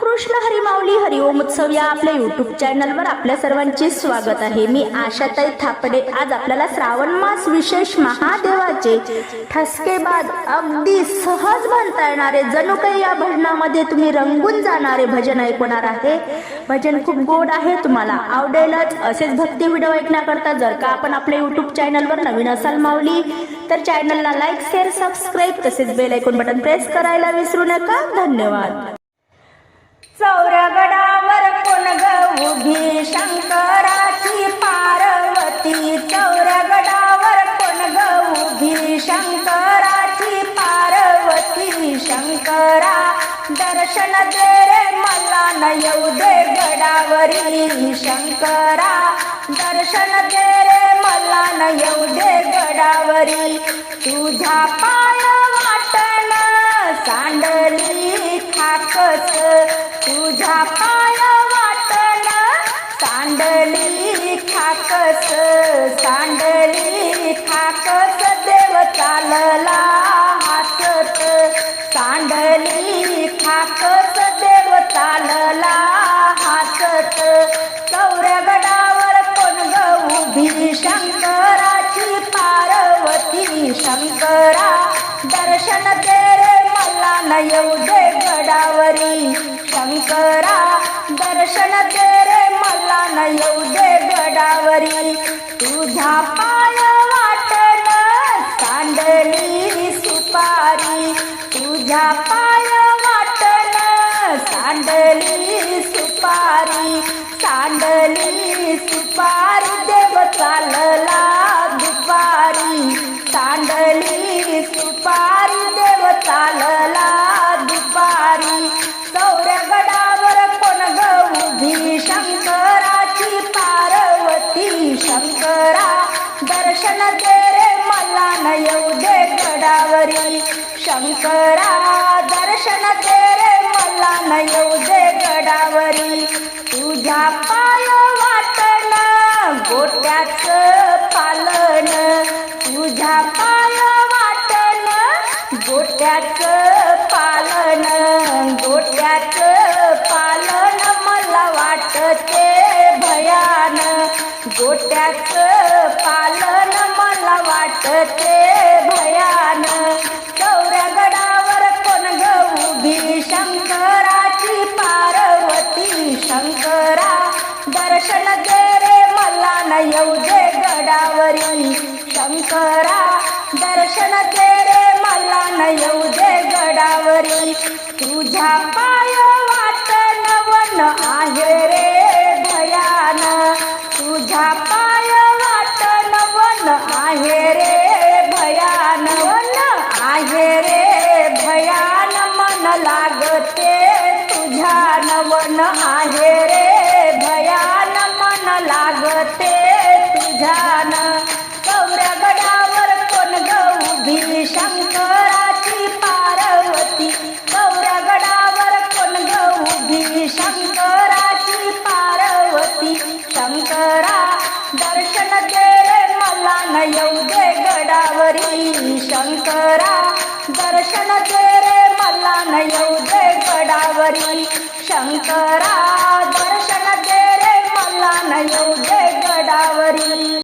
कृष्ण हरिमाऊली हरिओम उत्सव या आपल्या युट्यूब चॅनलवर आपल्या सर्वांचे स्वागत आहे. मी आशाताई थापडे. आज आपल्याला श्रावण मास विशेष महादेवाचे ठसकेबाद अगदी सहज म्हणता येणारे जणू काही या भजनामध्ये तुम्ही रंगून जाणारे भजन ऐकवणार आहे. भजन खूप गोड आहे तुम्हाला. आवडेलच. असेच भक्ती व्हिडिओ ऐकण्याकरता जर का आपण आपल्या युट्यूब चॅनलवर नवीन असाल माऊली तर चॅनलला लाईक शेअर सबस्क्राईब तसेच बेल ऐकून बटन प्रेस करायला विसरू नका. धन्यवाद. चौरगडावर कोण ग उभी? शंकराची पार्वती. चौरगडावर कोण ग उभी? शंकराची पार्वती. शंकरा दर्शन दे रे मला न येऊ दे गडावरी. शंकरा दर्शन दे रे मला न येऊ दे गडावरी. तुझ्या पाय वाटण सांडली थाकस. तुझ्या पाय वाटण सांडली खाकस सांडली खाकस देव चालला हातत. सांडली खाकस देव चालला हातत. चौऱ्या गडावर कोण उभी शंकराची पार्वती. शंकरा दर्शन दे रे मला न येऊ दे गडावरी. शंकरा दर्शन दे रे मला न येऊ दे गडावरी. तुझ्या पाय वाटण सांडली सुपारी. तुझ्या पाय वाटण सांडली सुपारी. सांडली सुपारी देव चाल दर्शन दे रे मला न येऊ दे गडावरी. शंकरा दर्शन दे रे मला न येऊ दे गडावरी. तुझ्या पाय वाटण गोट्याच पालन. तुझ्या पाय वाटण गोट्याच पालन. गोट्याच पालन मला वाटते. गोट्याच पालन मला वाटते भयान. चौऱ्या गडावर कोण ग भी शंकराची पार्वती शंकरा. दर्शन दे रे मला न येऊ दे गडावरी शंकरा. दर्शन दे रे मला न येऊ दे गडावरी. तुझ्या पाय वन आहे रे भयान मन लागते तुझ्यान. चौऱ्या गडावर कोण ग उभी शंकराची पार्वती. चौऱ्या गडावर कोण ग उभी शंकराची पार्वती. शंकरा दर्शन दे रे मला न येऊ दे गडावरी. शंकरा दर्शन दे रे मला न शंकरा दर्शन दे रे मला न येऊ दे गडावरी.